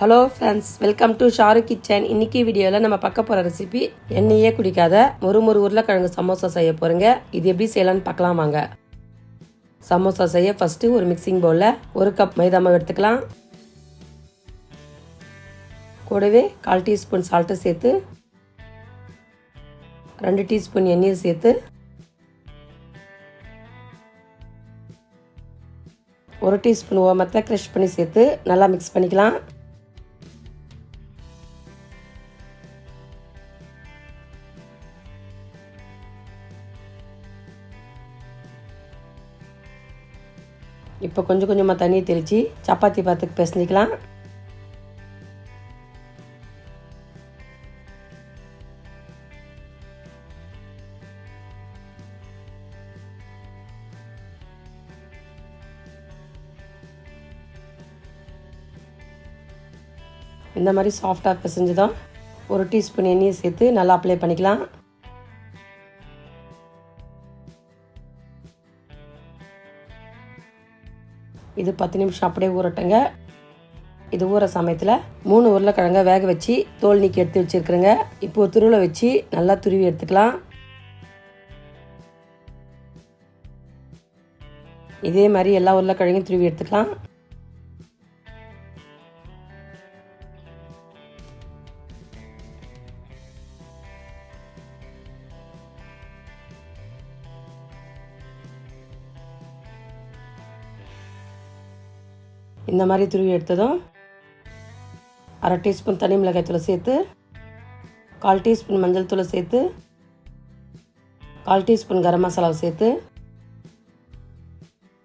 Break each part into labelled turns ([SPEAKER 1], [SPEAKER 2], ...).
[SPEAKER 1] Hello friends welcome to Sharu kitchen இன்னைக்கு வீடியோவில் நம்ம பார்க்க போகிற ரெசிபி எண்ணெயே குடிக்காத ஒரு ஒரு உருளைக்கிழங்கு சமோசா செய்ய போகிறோங்க இது எப்படி செய்யலாம்னு பார்க்கலாம் வாங்க. சமோசா செய்ய ஃபஸ்ட்டு ஒரு மிக்சிங் பவுலில் ஒரு கப் மைதா மாவு எடுத்துக்கலாம். கூடவே கால் டீஸ்பூன் சால்ட்டு சேர்த்து ரெண்டு டீஸ்பூன் எண்ணெயை சேர்த்து ஒரு டீஸ்பூன் ஓமத்தை க்ரஷ் பண்ணி சேர்த்து நல்லா மிக்ஸ் பண்ணிக்கலாம். இப்போ கொஞ்சம் கொஞ்சமாக தண்ணியை தெளித்து சப்பாத்தி பாத்துக்கு பிசைஞ்சிக்கலாம் இந்த மாதிரி சாஃப்டாக தான் ஒரு டீஸ்பூன் எண்ணெயை சேர்த்து நல்லா அப்ளை பண்ணிக்கலாம். இது பத்து நிமிஷம் அப்படியே ஊறட்டுங்க. இது ஊற சமயத்தில் மூணு உருளைக்கிழங்க வேக வச்சு தோல் நீக்கி எடுத்து வச்சுருக்குறேங்க. இப்போ ஒரு துருவில் வச்சு நல்லா துருவி எடுத்துக்கலாம். இதே மாதிரி எல்லா உருளைக்கிழங்கையும் துருவி எடுத்துக்கலாம். இந்த மாதிரி துருவி எடுத்ததும் அரை டீஸ்பூன் தனி மிளகாய் தூளை சேர்த்து கால் டீஸ்பூன் மஞ்சள் தூளை சேர்த்து கால் டீஸ்பூன் கரம் மசாலாவை சேர்த்து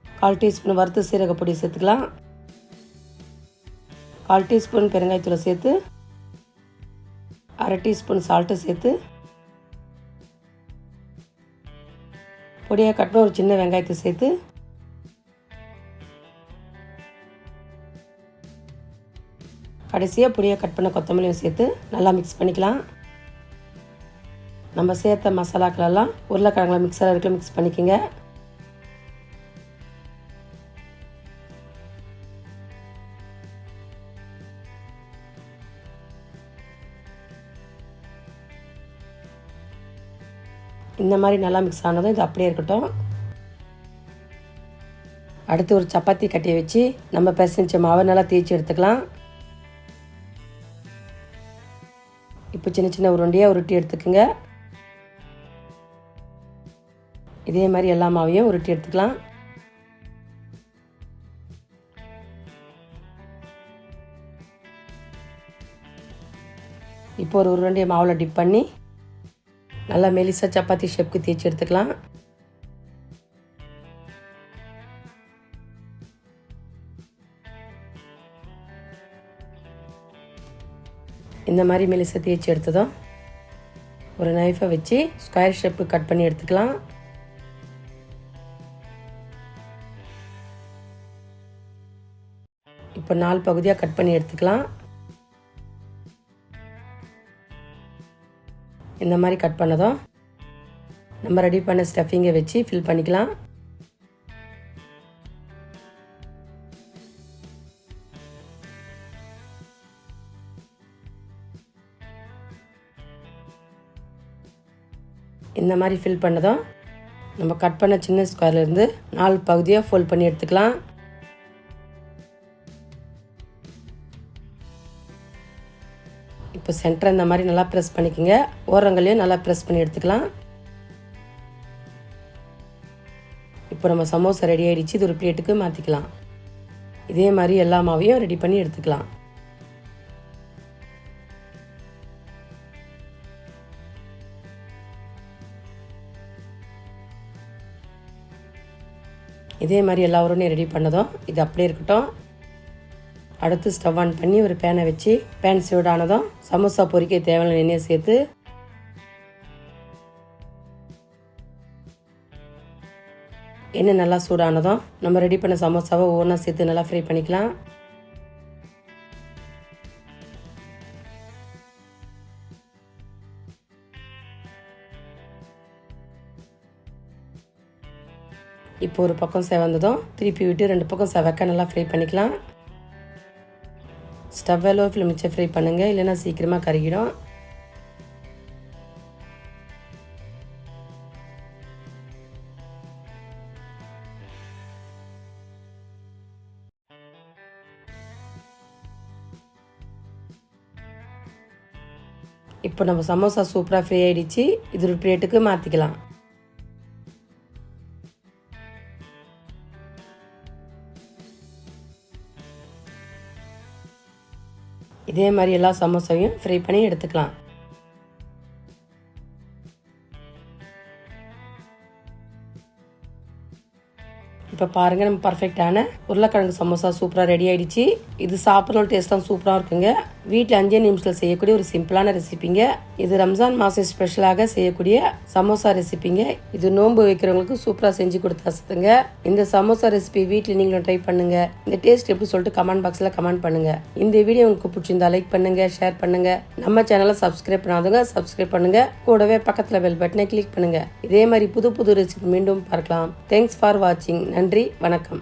[SPEAKER 1] கால் டீஸ்பூன் வறுத்து சீரக பொடி சேர்த்துக்கலாம். கால் டீஸ்பூன் பெருங்காயத்தூளை சேர்த்து அரை டீஸ்பூன் சால்ட்டு சேர்த்து பொடியாக கட்டின ஒரு சின்ன வெங்காயத்தை சேர்த்து கடைசியாக பொடியாக கட் பண்ண கொத்தமல்லியும் சேர்த்து நல்லா மிக்ஸ் பண்ணிக்கலாம். நம்ம சேர்த்த மசாலாக்களெல்லாம் உருளைக்கிழங்குல மிக்சர் இருக்க மிக்ஸ் பண்ணிக்கோங்க. இந்த மாதிரி நல்லா மிக்ஸ் ஆனதும் இது அப்படியே இருக்கட்டும். அடுத்து ஒரு சப்பாத்தி கட்டியை வச்சு நம்ம பிசைஞ்ச மாவை நல்லா தேய்ச்சி எடுத்துக்கலாம். இப்போ சின்ன சின்ன உருண்டையாக உருட்டி எடுத்துக்கோங்க. இதே மாதிரி எல்லா மாவையும் உருட்டி எடுத்துக்கலாம். இப்போ ஒரு உருண்டையை மாவில் டிப் பண்ணி நல்லா மெலிசா சப்பாத்தி ஷேப்க்கு தேய்ச்சி எடுத்துக்கலாம். இந்த மாதிரி மெலிசை தேய்ச்சி எடுத்ததும் ஒரு நைஃபை வச்சு ஸ்கொயர் ஷேப்பு கட் பண்ணி எடுத்துக்கலாம். இப்போ நாலு பகுதியாக கட் பண்ணி எடுத்துக்கலாம். இந்த மாதிரி கட் பண்ணதும் நம்ம ரெடி பண்ண ஸ்டஃபிங்கை வச்சு ஃபில் பண்ணிக்கலாம். இந்த மாதிரி ஃபில் பண்ணதும் நம்ம கட் பண்ண சின்ன ஸ்கொயர்லேருந்து நாலு பகுதியாக ஃபோல்ட் பண்ணி எடுத்துக்கலாம். இப்போ சென்டர் இந்த மாதிரி நல்லா ப்ரெஸ் பண்ணிக்கோங்க. ஓரங்களையும் நல்லா ப்ரெஸ் பண்ணி எடுத்துக்கலாம். இப்போ நம்ம சமோசா ரெடி ஆகிடுச்சு இது ஒரு பிளேட்டுக்கு மாற்றிக்கலாம் இதே மாதிரி எல்லா மாவையும் ரெடி பண்ணி எடுத்துக்கலாம். இதே மாதிரி எல்லா உருளையும் ரெடி பண்ணதும் இது அப்படியே இருக்கட்டும். அடுத்து ஸ்டவ் ஆன் பண்ணி ஒரு பேனை வச்சு பேன் சூடானதும் சமோசா பொறிக்க தேவையான எண்ணெயை சேர்த்து எண்ணெய் நல்லா சூடானதும் நம்ம ரெடி பண்ண சமோசாவை ஒவ்வொன்றா சேர்த்து நல்லா ஃப்ரை பண்ணிக்கலாம். இப்போ ஒரு பக்கம் செவந்ததும் திருப்பி விட்டு ரெண்டு பக்கம் செவக்க நல்லா ஃப்ரை பண்ணிக்கலாம். ஸ்டவ் லோ ஃப்ளேம் வச்சு ஃப்ரை பண்ணுங்கள் இல்லைன்னா சீக்கிரமாக கருகிடும். இப்போ நம்ம சமோசா சூப்பராக ஃப்ரீ ஆகிடுச்சு இது ஒரு பிளேட்டுக்கு மாற்றிக்கலாம் இதே மாதிரி எல்லா சமோசாவையும் ஃப்ரை பண்ணி எடுத்துக்கலாம். இப்போ பாருங்கள் நம்ம பர்ஃபெக்டான உருளைக்கிழங்கு சமோசா சூப்பராக ரெடி ஆயிடுச்சு. இது சாப்பிட்ற டேஸ்ட்லாம் சூப்பராக இருக்குங்க. வீட்டில் அஞ்சே நிமிஷத்தில் செய்யக்கூடிய ஒரு சிம்பிளான ரெசிபிங்க. இது ரம்ஜான் மாதம் ஸ்பெஷலாக செய்யக்கூடிய சமோசா ரெசிபிங்க. இது நோன்பு வைக்கிறவங்களுக்கு சூப்பராக செஞ்சு கொடுத்தாசுங்க இந்த சமோசா ரெசிபி வீட்டில் நீங்களும் ட்ரை பண்ணுங்க. இந்த டேஸ்ட் எப்படி சொல்லிட்டு கமெண்ட் பாக்ஸில் கமெண்ட் பண்ணுங்க. இந்த வீடியோ உங்களுக்கு பிடிச்சிருந்தா லைக் பண்ணுங்க ஷேர் பண்ணுங்க. நம்ம சேனலை சப்ஸ்கிரைப் பண்ணாதவங்க சப்ஸ்கிரைப் பண்ணுங்க. கூடவே பக்கத்தில் பெல் பட்டனை கிளிக் பண்ணுங்க. இதே மாதிரி புது புது ரெசிபி மீண்டும் பார்க்கலாம். தேங்க்ஸ் ஃபார் வாட்சிங் நன்றி வணக்கம்.